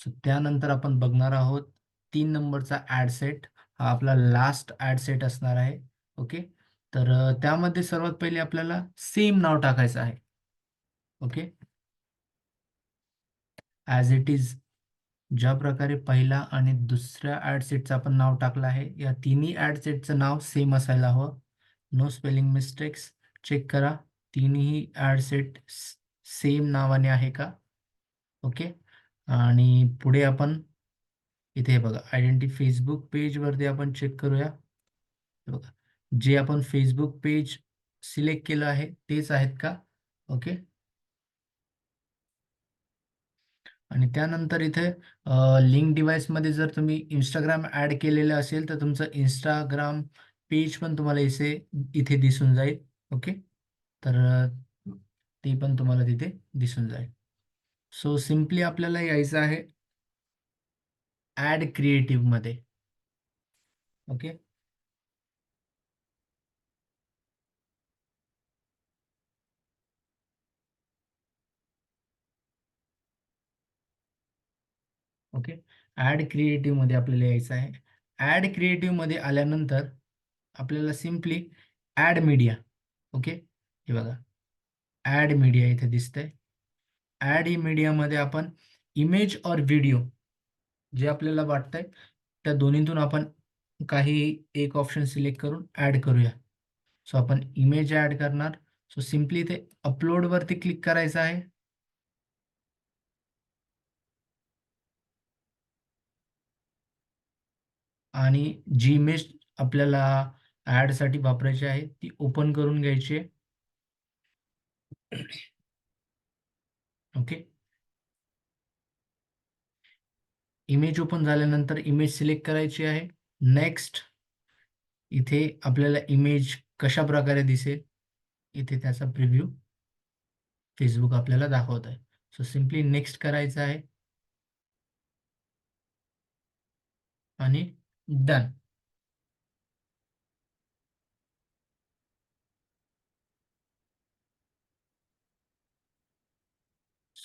So त्यानंतर आपण बघणार आहोत तीन नंबरचा ॲड सेट हा आपला लास्ट ॲड सेट असणार आहे ओके? तर त्यामध्ये सर्वात पहिले आपल्याला सेम नाव टाकायचं आहे ओके? ॲज इट इज ज्या प्रकारे पहिला आणि दुसऱ्या ॲड सेटचं आपण नाव टाकलं आहे या तिन्ही ॲड सेटचं नाव सेम असायला हवं. नो स्पेलिंग मिस्टेक्स चेक करा तिन्ही ॲड सेट सेम नावाने आहे का? ओके? आणि पुढे आपण इथे बघा आयडेंटी फेसबुक पेजवरती आपण चेक करूया. बघा जे आपण फेसबुक पेज सिलेक्ट केलं आहे तेच आहेत का? ओके आणि त्यानंतर इथे लिंक डिव्हाइसमध्ये जर तुम्ही इंस्टाग्राम ॲड केलेलं असेल तर तुमचं इंस्टाग्राम पेज पण तुम्हाला इथे इथे दिसून जाईल. ओके तर ते पण तुम्हाला तिथे दिसून जाईल. सो सिम्पली आपल्याला यायचं आहे ॲड क्रिएटिव्हमध्ये ओके? ओके? ॲड क्रिएटिव्हमध्ये आपल्याला यायचं आहे. ॲड क्रिएटिव्हमध्ये आल्यानंतर आपल्याला सिम्पली ॲड मीडिया. ओके? हे बघा. ॲड मीडिया इथे दिसतंय. ऍड ही मीडियामध्ये आपण इमेज और व्हिडिओ जे आपल्याला वाटतंय त्या दोन्हीतून आपण काही एक ऑप्शन सिलेक्ट करून ऍड करूया. सो आपण इमेज ऍड करणार. सो सिम्पली इथे अपलोडवरती क्लिक करायचं आहे. आणि जी इमेज आपल्याला ऍडसाठी वापरायची आहे ती ओपन करून घ्यायची आहे. ओके. इमेज ओपन झाल्यानंतर इमेज सिलेक्ट करायची आहे. नेक्स्ट इथे आपल्याला इमेज कशा प्रकारे दिसेल? इथे त्याचा प्रिव्ह्यू फेसबुक आपल्याला दाखवत आहे. सो सिम्पली नेक्स्ट करायचं आहे. आणि डन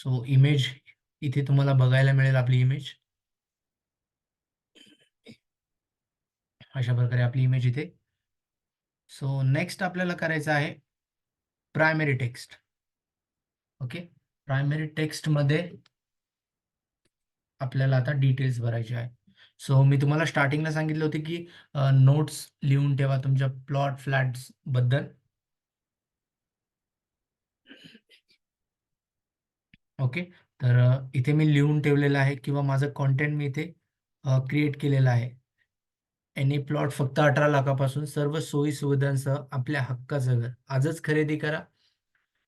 सो इमेज इथे तुम्हाला बघायला मिळेल आपली इमेज अशा प्रकारे आपली इमेज इथे. सो नेक्स्ट आपल्याला करायचं आहे प्रायमरी टेक्स्ट ओके प्रायमरी टेक्स्टमध्ये आपल्याला आता डिटेल्स भरायचे आहे. सो मी तुम्हाला स्टार्टिंगला सांगितले होते की नोट्स लिहून ठेवा तुमच्या प्लॉट फ्लॅट्सबद्दल. ओके. तर इथे मी लिहून ठेवलेलं आहे किंवा माझं कॉन्टेंट मी इथे क्रिएट केलेलं आहे. एनी प्लॉट फक्त अठरा लाखापासून सर्व सोयी सुविधांसह आपल्या हक्काचं घर. आजच खरेदी करा.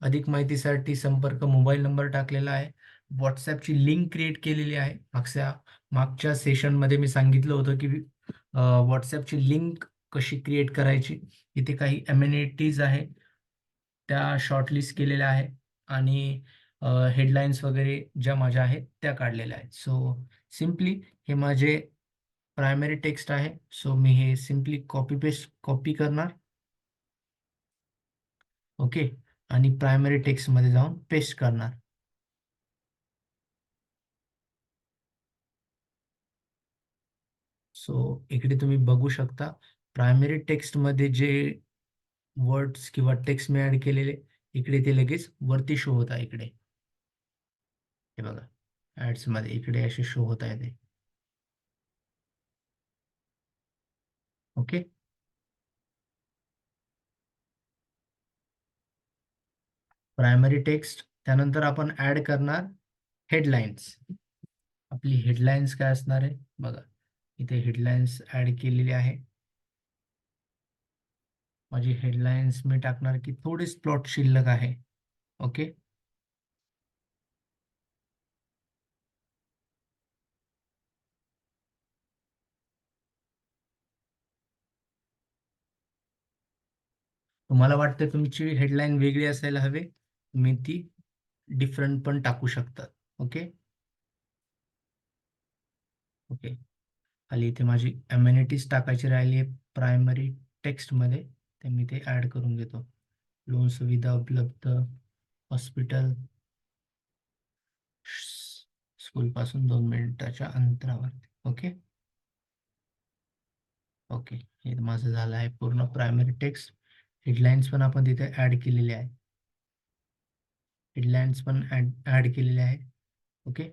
अधिक माहितीसाठी संपर्क मोबाईल नंबर टाकलेला आहे. व्हॉट्सॲपची लिंक क्रिएट केलेली आहे. मागच्या मागच्या सेशनमध्ये मी सांगितलं होतं की व्हॉट्सॲपची लिंक कशी क्रिएट करायची? इथे काही एम्युनिटीज आहे. त्या शॉर्टलिस्ट केलेल्या आहे. आणि हेडलाईन्स वगैरे ज्या माझ्या आहेत त्या काढलेल्या आहेत. सो सिम्पली हे माझे प्रायमरी टेक्स्ट आहे. सो मी हे सिम्पली कॉपी पेस्ट कॉपी करणार. ओके आणि प्रायमरी टेक्स्टमध्ये जाऊन पेस्ट करणार. सो इकडे तुम्ही बघू शकता प्रायमरी टेक्स्टमध्ये जे वर्ड्स किंवा टेक्स्ट मी ॲड केलेले इकडे ते लगेच वरती शो होत आहे इकडे. हे बघा. ॲड्समध्ये इकडे असे शो होत आहे ते. ओके प्रायमरी टेक्स्ट त्यानंतर आपण ऍड करणार हेडलाईन्स आपली हेडलाईन्स काय असणार आहे? बघा. इथे हेडलाईन्स ऍड केलेली आहे. माझी हेडलाईन्स मी टाकणार की थोडीच प्लॉट शिल्लक आहे. ओके तुम्हाला वाटतं तुमची हेडलाईन वेगळी असायला हवे? तुम्ही ती डिफरंट पण टाकू शकतात. ओके ओके खाली इथे माझी एम्युनिटीज टाकायची राहिली आहे प्रायमरी टेक्स्टमध्ये ते मी ते ॲड करून घेतो. लोन सुविधा उपलब्ध हॉस्पिटल स्कूलपासून दोन मिनिटाच्या अंतरावरती ओके ओके हे माझं झालं आहे पूर्ण प्रायमरी टेक्स्ट हेडलाईन्स पण आपण तिथे ॲड केलेले आहे हेडलाईन्स पण ॲड ॲड केलेले आहे ओके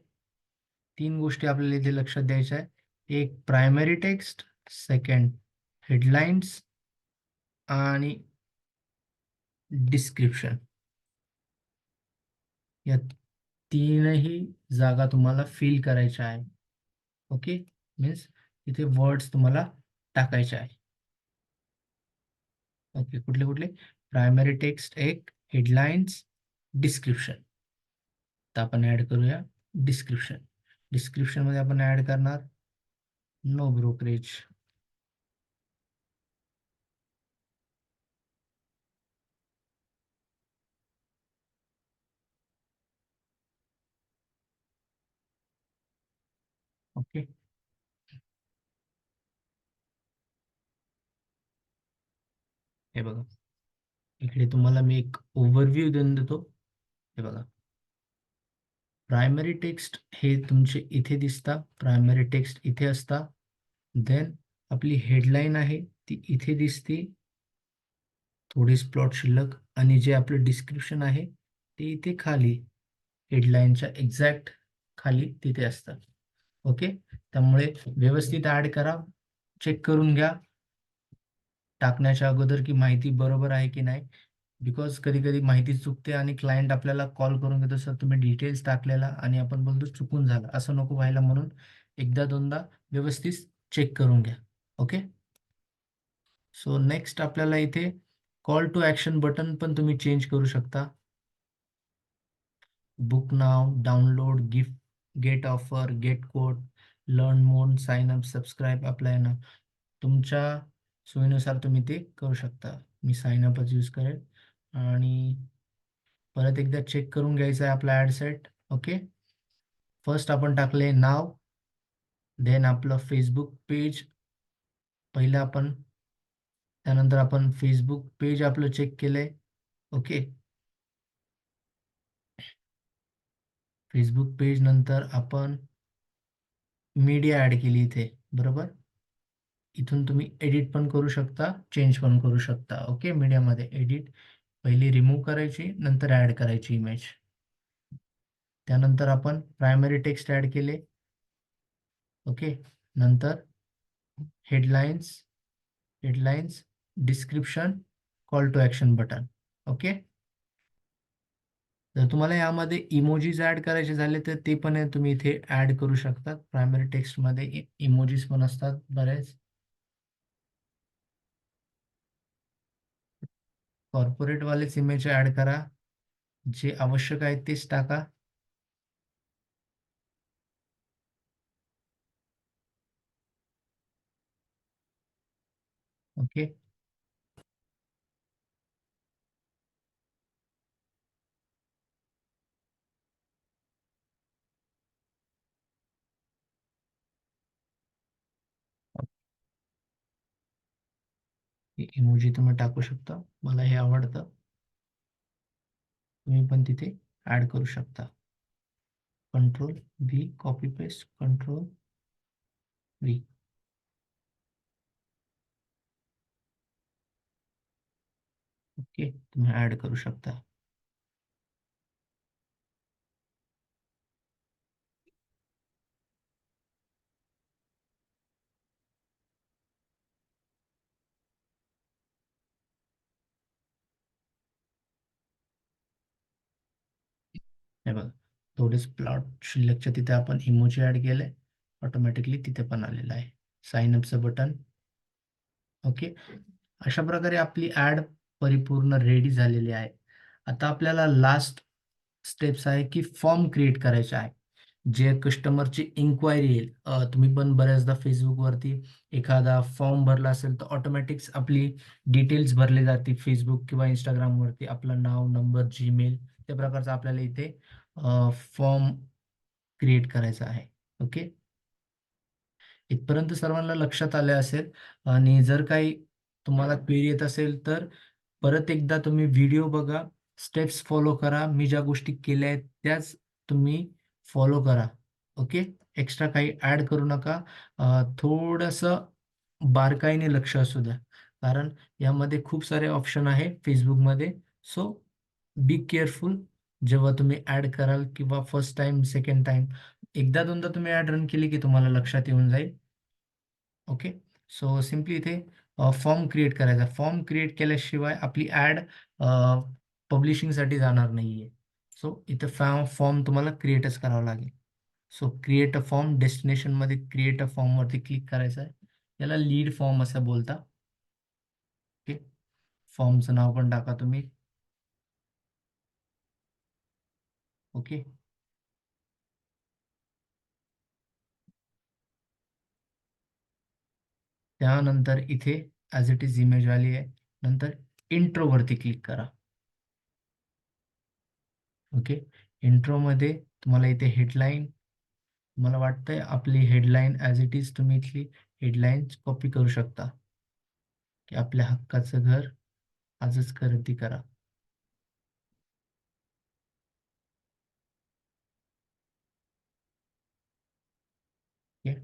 तीन गोष्टी आपल्याला इथे लक्षात द्यायच्या आहे एक प्रायमरी टेक्स्ट सेकंड हेडलाईन्स आणि डिस्क्रिप्शन या तीनही जागा तुम्हाला फिल करायच्या आहे ओके मीन्स इथे वर्ड्स तुम्हाला टाकायचे आहे ओके कुठले कुठले? प्रायमरी टेक्स्ट एक हेडलाईन्स डिस्क्रिप्शन तर आपण ॲड करूया डिस्क्रिप्शन डिस्क्रिप्शनमध्ये आपण ॲड करणार नो ब्रोकरेज ओके. हे बघा. इकडे तुम्हाला मी एक ओव्हरव्ह्यू देऊन देतो. हे बघा. प्रायमरी टेक्स्ट हे तुमचे इथे दिसता. प्रायमरी टेक्स्ट इथे असता. देन आपली हेडलाईन आहे ती इथे दिसते. थोडीच प्लॉट शिल्लक. आणि जे आपलं डिस्क्रिप्शन आहे ते इथे खाली. हेडलाईनच्या एक्झॅक्ट खाली तिथे असतात ओके त्यामुळे व्यवस्थित ॲड करा. चेक करून घ्या. टाकण्याच्या अगोदर की माहिती बरोबर आहे की नाही? बिकॉज कधी कधी माहिती चुकते आणि क्लायंट आपल्याला कॉल करून घेतो सर तुम्ही डिटेल्स टाकलेला आणि आपण बोलतो चुकून झालं. असं नको व्हायला म्हणून एकदा दोनदा व्यवस्थित चेक करून घ्या. ओके सो नेक्स्ट आपल्याला इथे कॉल टू ॲक्शन बटन पण तुम्ही चेंज करू शकता. Book now download gift get offer get code learn more sign up subscribe apply ना. तुमच्या सोयीनुसार तुम्ही ते करू शकता. मी साइन अपच यूज करेल. आणि परत एकदा चेक करून घ्यायचं आहे आपला ॲड सेट ओके फर्स्ट आपण टाकले नाव. देन आपलं फेसबुक पेज पहिलं आपण त्यानंतर आपण फेसबुक पेज आपलं चेक केलंय. ओके फेसबुक पेज नंतर आपण मीडिया ॲड केली इथे. बरोबर? इथून तुम्ही एडिट पण करू शकता चेंज पण करू शकता. ओके मीडियामध्ये एडिट पहिली रिमूव्ह करायची नंतर ॲड करायची इमेज त्यानंतर आपण प्रायमरी टेक्स्ट ॲड केले. ओके नंतर headlines headlines description call to action button okay जर तुम्हाला यामध्ये इमोजीज ॲड करायचे झाले तर ते पण तुम्ही इथे ॲड करू शकता. प्रायमरी टेक्स्टमध्ये इमोजीज पण असतात बरेच. कॉर्पोरेटवालेच इमेज ॲड करा. जे आवश्यक आहे तेच टाका. ओके इमोजी तुम्ही टाकू शकता. मला हे आवडतं. तुम्ही तिथे ॲड करू शकता. Control V copy paste control V okay तुम्ही ॲड करू शकता. हे बघा थोडेच प्लॉट शिल्लकच्या तिथे आपण इमोजी ॲड केले ऑटोमॅटिकली तिथे पण आलेलं आहे. साइन अपचं बटन ओके अशा प्रकारे आपली ॲड परिपूर्ण रेडी झालेली आहे. आता आपल्याला लास्ट स्टेप्स आहे की फॉर्म क्रिएट करायचे आहे. जे कस्टमरची इन्क्वायरी येईल. तुम्ही पण बऱ्याचदा फेसबुकवरती एखादा फॉर्म भरला असेल तर ऑटोमॅटिक्स आपली डिटेल्स भरले जाते फेसबुक किंवा इंस्टाग्रामवरती आपलं नाव नंबर जीमेल त्या प्रकारचा आपल्याला इथे फॉर्म क्रिएट करायचा आहे. ओके? इथपर्यंत सर्वांना लक्षात आले असेल आणि जर काही तुम्हाला क्वेरी येत असेल तर परत एकदा तुम्ही व्हिडिओ बघा स्टेप्स फॉलो करा. मी ज्या गोष्टी केल्या आहेत त्याच तुम्ही फॉलो करा. ओके? एक्स्ट्रा काही ॲड करू नका. थोडंसं बारकाईने लक्ष असू द्या. कारण यामध्ये खूप सारे ऑप्शन आहे फेसबुकमध्ये सो बी केअरफुल जेव्हा तुम्ही ॲड कराल किंवा फर्स्ट टाइम सेकंड टाइम एकदा दोनदा तुम्ही ॲड रन केली की तुम्हाला लक्षात येऊन जाईल. ओके सो सिम्पली इथे फॉर्म क्रिएट करायचा. फॉर्म क्रिएट केल्याशिवाय आपली ॲड पब्लिशिंगसाठी जाणार नाही आहे सो इथं फॉर्म फॉर्म तुम्हाला क्रिएटच करावा लागेल. सो क्रिएट अ फॉर्म डेस्टिनेशनमध्ये क्रिएट अ फॉर्मवरती क्लिक करायचं आहे. याला लीड फॉर्म असं बोलता. ओके फॉर्मचं नाव पण टाका तुम्ही. ओके. त्यानंतर इथे ॲज इट इज इमेज आली आहे नंतर इंट्रोवरती क्लिक करा. ओके. इंट्रोमध्ये तुम्हाला इथे हेडलाईन मला वाटतंय आपली हेडलाईन ॲज इट इज तुम्ही इथली हेडलाईन कॉपी करू शकता. की आपल्या हक्काचं घर आजच खरेदी करा. ओके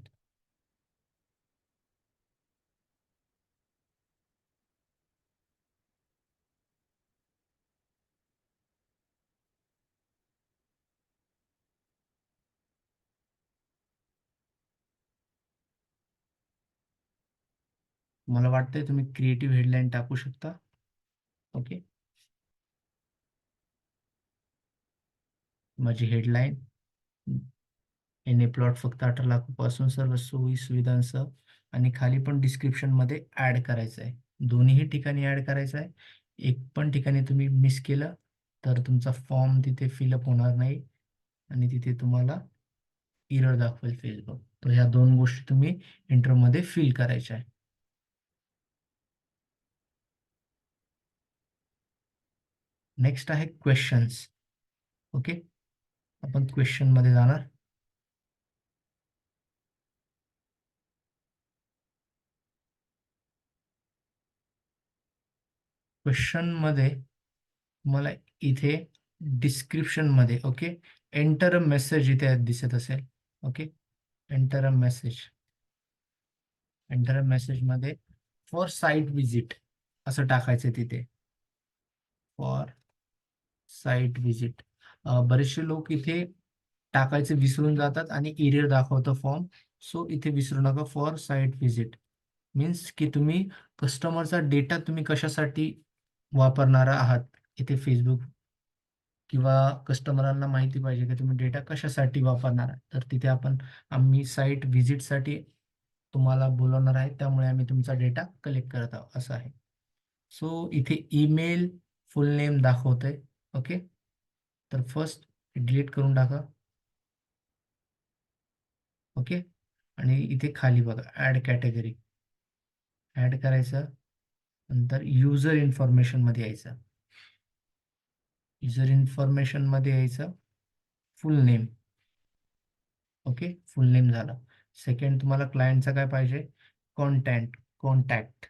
मला वाटतंय तुम्ही क्रिएटिव्ह हेडलाईन टाकू शकता. ओके माझी हेडलाईन एन ए प्लॉट फक्त अठरा लाखापासून सर्व सोयी सुविधांसह आणि खाली पण डिस्क्रिप्शनमध्ये ॲड करायचं आहे दोन्हीही ठिकाणी ॲड करायचं आहे एक पण ठिकाणी तुम्ही मिस केलं तर तुमचा फॉर्म तिथे फिलअप होणार नाही आणि तिथे तुम्हाला इरर दाखवेल फेसबुक तर ह्या दोन गोष्टी तुम्ही इंटरमध्ये फिल करायच्या आहे नेक्स्ट आहे क्वेश्चन्स ओके आपण क्वेश्चनमध्ये जाणार. क्वेश्चनमध्ये तुम्हाला इथे डिस्क्रिप्शनमध्ये ओके एंटर अ मेसेज इथे दिसत असेल okay enter a message enter a मेसेजमध्ये for site visit असं टाकायचं तिथे. फॉर साईट विजिट बरेचसे लोक इथे टाकायचे विसरून जातात आणि एरियर दाखवतं फॉर्म सो इथे विसरू नका. फॉर साईट विजिट मीन्स की तुम्ही कस्टमरचा डेटा तुम्ही कशासाठी वापरणार आहात. इथे फेसबुक किंवा कस्टमरांना माहिती पाहिजे की तुम्ही डेटा कशासाठी वापरणार आहात. तर तिथे आपण आम्ही साईट व्हिजिटसाठी तुम्हाला बोलवणार आहे. त्यामुळे आम्ही तुमचा डेटा कलेक्ट करत आहोत. असं आहे. सो इथे ईमेल फुल नेम दाखवतंय. ओके तर फर्स्ट डिलीट करून टाका. ओके आणि इथे खाली बघा. ॲड कॅटेगरी ॲड करायचं. नंतर युजर इन्फॉर्मेशनमध्ये यायचं. युजर इन्फॉर्मेशनमध्ये यायचं. Full name okay full name झालं. सेकंड तुम्हाला क्लायंटचा काय पाहिजे? कॉन्टॅक्ट कॉन्टॅक्ट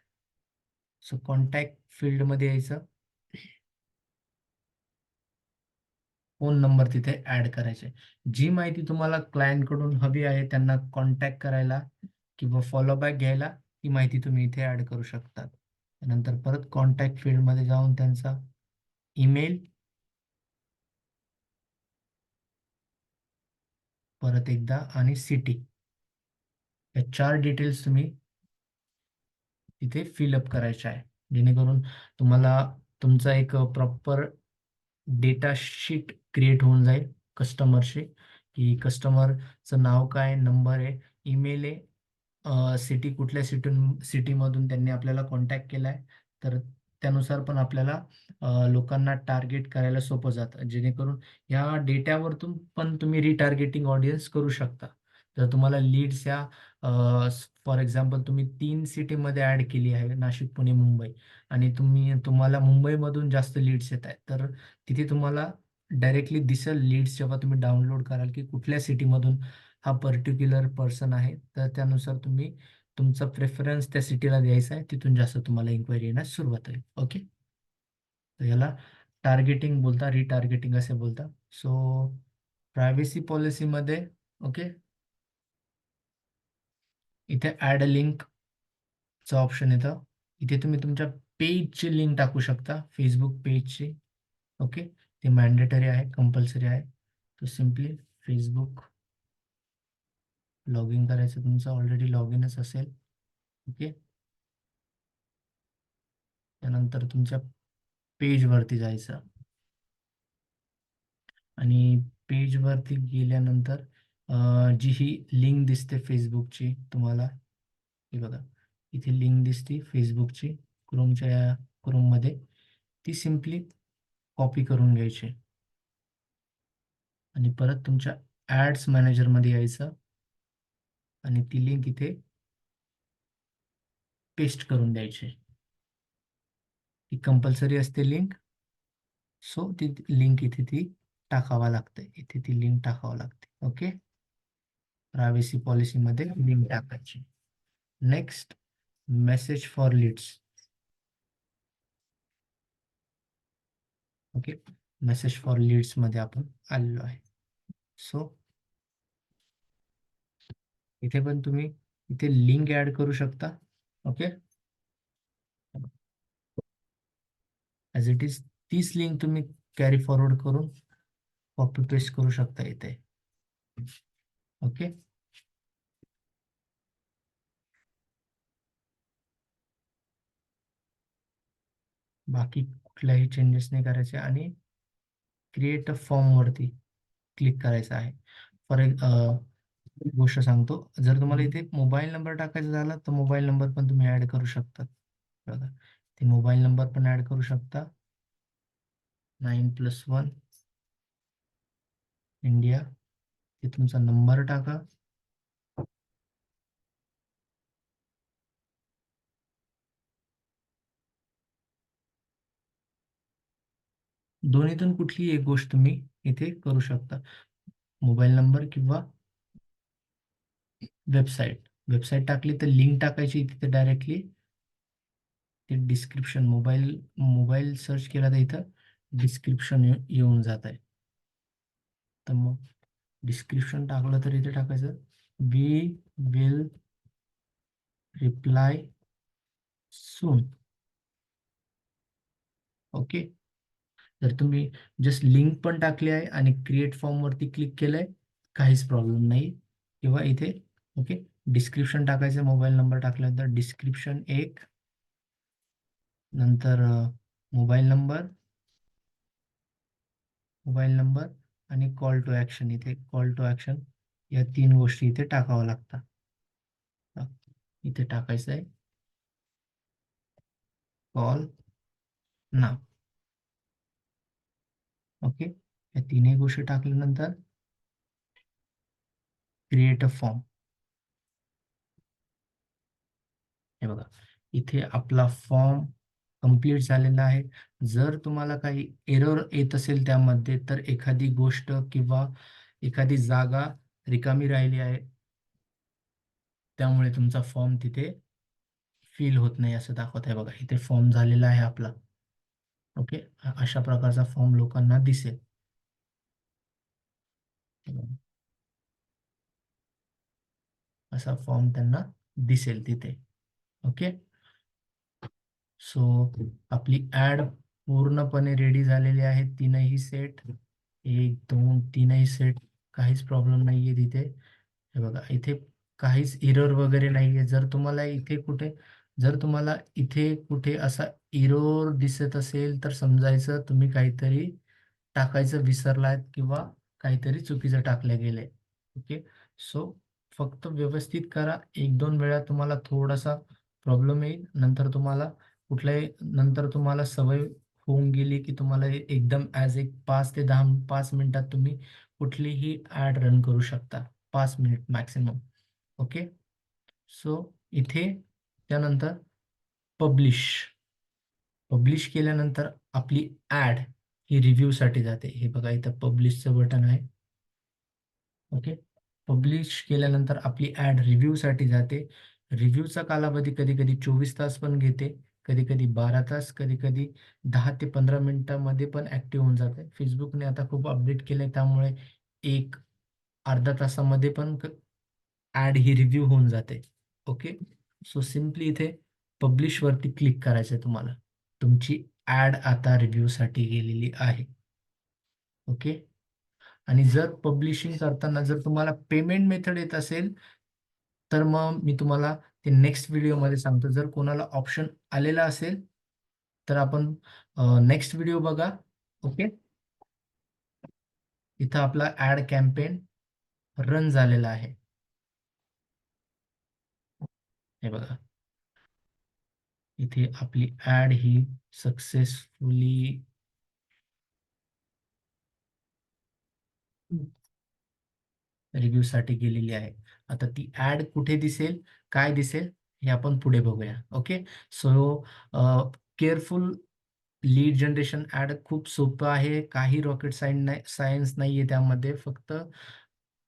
सो कॉन्टॅक्ट फील्डमध्ये यायचं. फोन नंबर तिथे ऍड करायचे. जी माहिती तुम्हाला क्लायंटकडून हवी आहे त्यांना कॉन्टॅक्ट करायला किंवा फॉलो बॅक घ्यायला ती माहिती तुम्ही इथे ऍड करू शकतात. नंतर परत कॉन्टॅक्ट फील्डमध्ये जाऊन त्यांचा ईमेल परत एकदा आणि सिटी या चार डिटेल्स तुम्ही इथे फिलअप करायचे आहे जेणेकरून तुम्हाला तुमचा एक प्रॉपर डेटा शीट क्रिएट होऊन जाईल कस्टमरशी की कस्टमरचं नाव काय नंबर आहे ईमेल आहे सिटी कुठल्या सिटी सिटीमधून त्यांनी आपल्याला कॉन्टॅक्ट केला आहे तर त्यानुसार पण आपल्याला लोकांना टार्गेट करायला सोपं जातं. जेणेकरून या डेट्यावरतून पण तुम्ही रिटार्गेटिंग ऑडियन्स करू शकता. जर तुम्हाला लीड्स या फॉर एक्झाम्पल तुम्ही तीन सिटीमध्ये ॲड केली आहे नाशिक पुणे मुंबई आणि तुम्ही तुम्हाला मुंबईमधून जास्त लीड्स येत आहेत तर तिथे तुम्हाला डायरेक्टली दिसेल लीड्स जेव्हा तुम्ही डाउनलोड कराल की कुठल्या सिटीमधून हा पर्टिक्युलर पर्सन आहे तर त्यानुसार तुम्ही तुमचा प्रेफरन्स त्या सिटीला द्यायचा आहे तिथून जास्त तुम्हाला इन्क्वायरी येण्यास सुरुवात होईल. ओके तर याला टार्गेटिंग बोलता रिटार्गेटिंग असे बोलता. सो प्रायव्हेसी पॉलिसीमध्ये ओके इथे ॲड अ लिंकचं ऑप्शन येतं. इथे तुम्ही तुमच्या पेजची लिंक टाकू शकता फेसबुक पेजची ओके ते मॅन्डेटरी आहे कंपल्सरी आहे. तो सिम्पली फेसबुक लॉग इन करायचं तुमचं ऑलरेडी लॉग इनच असेल. ओके? त्यानंतर तुमच्या पेजवरती जायचं. आणि पेजवरती गेल्यानंतर जी ही लिंक दिसते फेसबुकची तुम्हाला हे बघा इथे लिंक दिसते फेसबुकची क्रोमच्या क्रोममध्ये ती सिम्पली कॉपी करून घ्यायची. आणि परत तुमच्या ॲड्स मॅनेजरमध्ये यायचं. आणि ती लिंक इथे पेस्ट करून द्यायची. ती कंपल्सरी असते लिंक सो ती लिंक इथे ती टाकावा लागते इथे ती लिंक टाकावं लागते. ओके प्रायव्हसी पॉलिसीमध्ये लिंक टाकायची. Next message for leads okay message for लीड्समध्ये आपण आलेलो आहे. सो इथे पण तुम्ही इथे लिंक ऍड करू शकता ओके ॲज इट इज तीच लिंक तुम्ही कॅरी फॉरवर्ड करून कॉपी पेस्ट करू शकता इथे ओके बाकी कुठल्याही चेंजेस नाही करायचे आणि क्रिएट अ फॉर्म वरती क्लिक करायचं आहे. फॉर एक गोष्ट सांगतो. जर तुम्हाला इथे मोबाईल नंबर टाकायचा झाला तर मोबाईल नंबर पण तुम्ही ऍड करू शकता. बघा. ते मोबाईल नंबर पण ऍड करू शकता. Nine plus one. इंडिया. ते तुमचा नंबर टाका. दोन्हीतून कुठली एक गोष्ट तुम्ही इथे करू शकता. मोबाईल नंबर किंवा वेबसाईट. वेबसाईट टाकली तर लिंक टाकायची तिथे डायरेक्टली ते डिस्क्रिप्शन मोबाईल मोबाईल सर्च केला तर इथं डिस्क्रिप्शन येऊन जात आहे तर मग डिस्क्रिप्शन टाकलं तर इथे टाकायचं. We will reply soon okay जर तुम्ही जस्ट लिंक पण टाकली आहे आणि क्रिएट फॉर्म वरती क्लिक केलंय काहीच प्रॉब्लेम नाही. किंवा इथे ओके? डिस्क्रिप्शन टाकायचं मोबाईल नंबर टाकल्यानंतर डिस्क्रिप्शन एक नंतर मोबाईल नंबर मोबाईल नंबर आणि कॉल टू ॲक्शन इथे. कॉल टू ॲक्शन या तीन गोष्टी इथे टाकाव्या लागतात. इथे टाकायचं आहे. Call now okay? या तीनही गोष्टी टाकल्यानंतर क्रिएट अ फॉर्म हे बघा इथे आपला फॉर्म कंप्लीट झालेला आहे. जर तुम्हाला काही एरर येत असेल त्यामध्ये तर एखादी गोष्ट किंवा एखादी जागा रिकामी राहिली आहे त्यामुळे तुमचा फॉर्म तिथे फिल होत नाही असं दाखवत आहे बघा. इथे फॉर्म झालेला आहे आपला. ओके अशा प्रकारचा फॉर्म लोकांना दिसेल. असा फॉर्म त्यांना दिसेल तिथे. ओके? सो आपली ऍड पूर्णपणे रेडी झालेली आहे. तीनही सेट एक दोन तीनही सेट काहीच प्रॉब्लेम नाहीये तिथे. हे बघा इथे काहीच इरर वगैरे नाहीये. जर तुम्हाला इथे कुठे जर तुम्हाला इथे कुठे असा इरोर दिसत असेल तर समजायचं तुम्ही काहीतरी टाकायचं विसरलात किंवा काहीतरी चुकीचं टाकलं गेलंय. ओके? सो फक्त व्यवस्थित करा. एक दोन वेळा तुम्हाला थोडासा प्रॉब्लेम येईल. नंतर तुम्हाला कुठल्याही नंतर तुम्हाला सवय होऊन गेली की तुम्हाला एकदम ॲज एक पाच ते दहा पाच मिनिटात तुम्ही कुठलीही ॲड रन करू शकता. पाच मिनिट मॅक्सिमम ओके सो इथे त्यानंतर पब्लिश पब्लिश केल्यानंतर आपली ॲड ही रिव्ह्यूसाठी जाते. हे बघा इथं पब्लिशचं बटन आहे. ओके पब्लिश केल्यानंतर आपली ॲड रिव्ह्यूसाठी जाते. रिव्ह्यूचा कालावधी कधी कधी चोवीस तास पण घेते कधी कधी बारा तास कधी कधी दहा ते पंधरा मिनिटामध्ये पण ॲक्टिव्ह होऊन जाते. फेसबुकने आता खूप अपडेट केलं त्यामुळे एक अर्धा तासामध्ये पण ॲड ही रिव्ह्यू होऊन जाते. ओके? सो सिम्पली इथे पब्लिश वरती क्लिक करायचं आहे तुम्हाला. तुमची ॲड आता रिव्ह्यूसाठी गेलेली आहे. ओके? आणि जर पब्लिशिंग करताना जर तुम्हाला पेमेंट मेथड येत असेल तर मग मी तुम्हाला ते नेक्स्ट व्हिडिओमध्ये सांगतो. जर कोणाला ऑप्शन आलेला असेल तर आपण नेक्स्ट व्हिडिओ बघा. ओके इथं आपला ॲड कॅम्पेन रन झालेला आहे. हे बघा. इथे आपली ॲड ही सक्सेसफुली रिव्ह्यू साठी गेलेली आहे. आता ती ॲड कुठे दिसेल काय दिसेल हे आपण पुढे बघूया. Okay? So careful lead generation ad खूप सोपं आहे. काही रॉकेट सायन नाही सायन्स नाही आहे त्यामध्ये. फक्त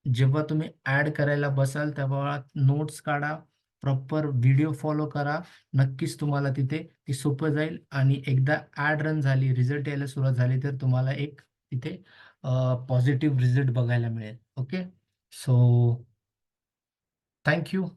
जेव्हा तुम्ही ॲड करायला बसाल तेव्हा नोट्स काढा प्रॉपर व्हिडिओ फॉलो करा. नक्कीच तुम्हाला तिथे ती सोपं जाईल आणि एकदा ॲड रन झाली रिझल्ट यायला सुरुवात झाली तर तुम्हाला एक तिथे पॉझिटिव्ह रिझल्ट बघायला मिळेल. ओके? So thank you